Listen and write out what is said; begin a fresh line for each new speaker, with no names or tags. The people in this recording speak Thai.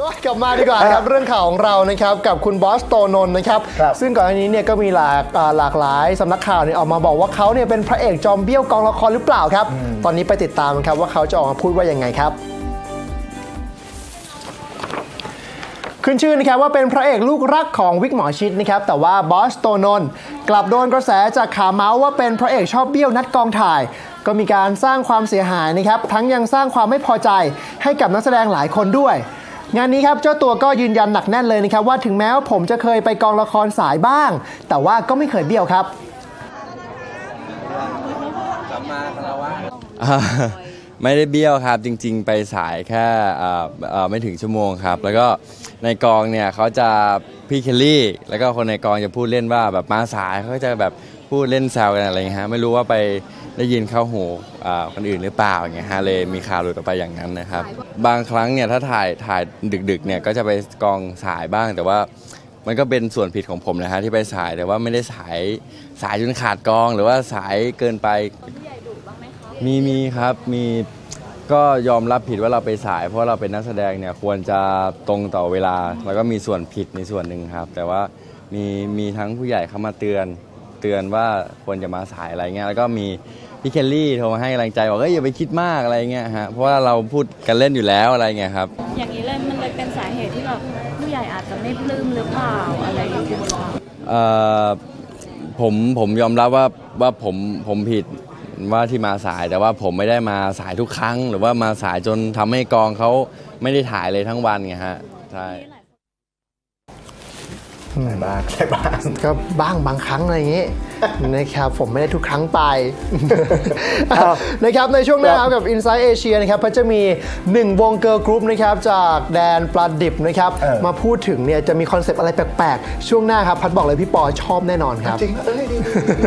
ก็กลับมาดีกว่าครับเรื่องข่าวของเรานะครับกับคุณบอสโตนนท์นะครับ
ครับ
ซึ่งก่อนหน้านี้เนี่ยก็มีหลากอ่าหลากหลายสำนักข่าวเนี่ยออกมาบอกว่าเขาเนี่ยเป็นพระเอกจอมเบี้ยวกองละครหรือเปล่าครับ ตอนนี้ไปติดตามกันครับว่าเขาจะออกมาพูดว่ายังไงครับขึ้นชื่อนะครับว่าเป็นพระเอกลูกรักของวิกหมอชิดนะครับแต่ว่าบอสโตนนท์กลับโดนกระแสจากข่าวเมาส์ว่าเป็นพระเอกชอบเบี้ยวนัดกองถ่าย ก็มีการสร้างความเสียหายนะครับทั้งยังสร้างความไม่พอใจให้กับนักแสดงหลายคนด้วย งานนี้ครับเจ้าตัวก็ยืนยันหนักแน่นเลยนะครับว่าถึงแม้ว่าผมจะเคยไปกองละครสายบ้าง แต่ว่าก็ไม่เคยเบี้ยวครับ
อ่าไม่ได้เบี้ยวครับจริง ๆ ไปสายแค่ไม่ถึงชั่วโมงครับ แล้วก็ในกองเนี่ยเขาจะพี่เคลลี่ แล้วก็คนในกองจะพูดเล่นว่าแบบมาสายเขาจะแบบ พูดเล่นแซวกันอะไรอย่างเงี้ยฮะไม่รู้ว่าไปได้ยินเข้าหูอ่าคนอื่นหรือเปล่าอย่างเงี้ยฮะเลยมีข่าวหลุดออกไปอย่างนั้นนะครับ บางครั้งเนี่ยถ้าถ่ายถ่ายดึกๆเนี่ยก็จะไปกองสายบ้างแต่ว่า มันก็เป็นส่วนผิดของผมนะฮะที่ไปสายแต่ว่าไม่ได้สายสายจนขาดกอง หรือว่าสายเกินไปมีมีครับมีก็ยอมรับผิดว่าเราไปสาย เพราะเราเป็นนักแสดงเนี่ยควรจะตรงต่อเวลา แล้วก็มีส่วนผิดในส่วนหนึ่งครับ แต่ว่ามีมีทั้งผู้ใหญ่เข้ามาเตือน เตือนว่าควรจะมาสายอะไรเงี้ยแล้วก็มีพี่เคลลี่โทรมาให้กำลังใจบอกเอ้ยอย่าไปคิดมากอะไรเงี้ยฮะเพราะว่าเราพูดกันเล่นอยู่แล้วอะไรเงี้ยครับ
อย่างนี้เลยมันเลยเป็นสาเหตุที่แบบผู้ใหญ่อาจจะไม่ปลื้มหรือเปล่าอะไรอย่างเงี้ยค่ะ
เอ่อผมผมยอมรับว่าว่าผมผมผิดว่าที่มาสายแต่ว่าผมไม่ได้มาสายทุกครั้ง หรือว่ามาสายจนทำให้กองเขาไม่ได้ถ่ายเลยทั้งวันไงฮะใช่
ใช่บ้างใช่บ้าง
ก็บ้างบางครั้งอะไรอย่างนี้ นะครับผมไม่ได้ทุกครั้งไป
ครับ
นะครับในช่วงหน้าครับกับ Inside Asia นะครับพัชจะมี 1 วงเกิร์ลกรุ๊ปนะครับจากแดนปลาดิบนะครับ
เออ
มาพูดถึงเนี่ยจะมีคอนเซปต์อะไรแปลกๆ ช่วงหน้าครับ พัดบอกเลยพี่ปอชอบแน่นอนครับ
จริงเหรอเอ้ยดีดีดี